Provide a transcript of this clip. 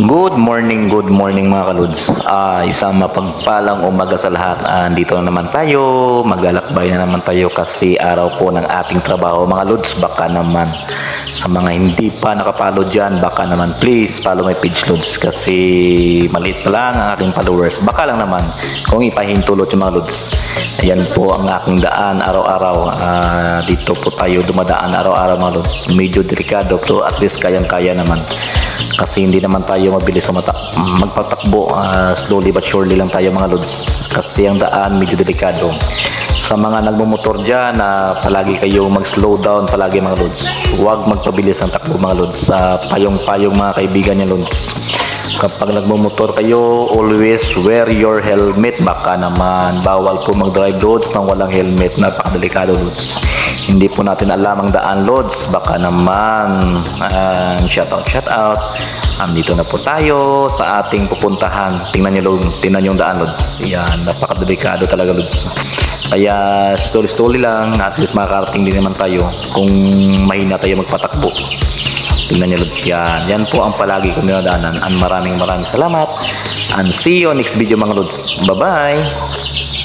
Good morning, good morning mga kaluds. Ah, isang mapagpalang umaga sa lahat. Ah, dito na naman tayo. Maglalakbay na naman tayo kasi araw po ng ating trabaho mga luds. Baka naman sa mga hindi pa nakapalo dyan, baka naman please follow my page luds kasi maliit pa lang ang ating followers. Baka lang naman kung ipahintulot yung mga luds. Ayan po ang aking daan araw-araw. Ah, dito po tayo dumadaan araw-araw mga luds. Medyo delikado pero at least kayang-kaya naman kasi hindi naman tayo mabilis sumata- magpatakbo Ah, slowly but surely lang tayo mga lods. Kasi ang daan medyo delikado. Sa mga nagmumotor dyan na palagi kayo mag slow down palagi mga lods. Huwag magpabilis ng takbo mga lods. Sa payong-payong mga kaibigan niya lods. Kapag nagmumotor kayo always wear your helmet. Baka naman bawal po mag-drive loads ng walang helmet. Napakadelikado loads hindi po natin alam ang daan loads baka naman uh, shout out shout out andito na po tayo sa ating pupuntahan tingnan loads tingnan yung daan loads yan napakadelikado talaga loads kaya slowly slowly lang at least makakarating din naman tayo kung mahina tayo magpatakbo Tingnan niyo Lods yan. Yan po ang palagi kong dinadaanan. And maraming maraming salamat. And see you next video mga Lods. Bye-bye!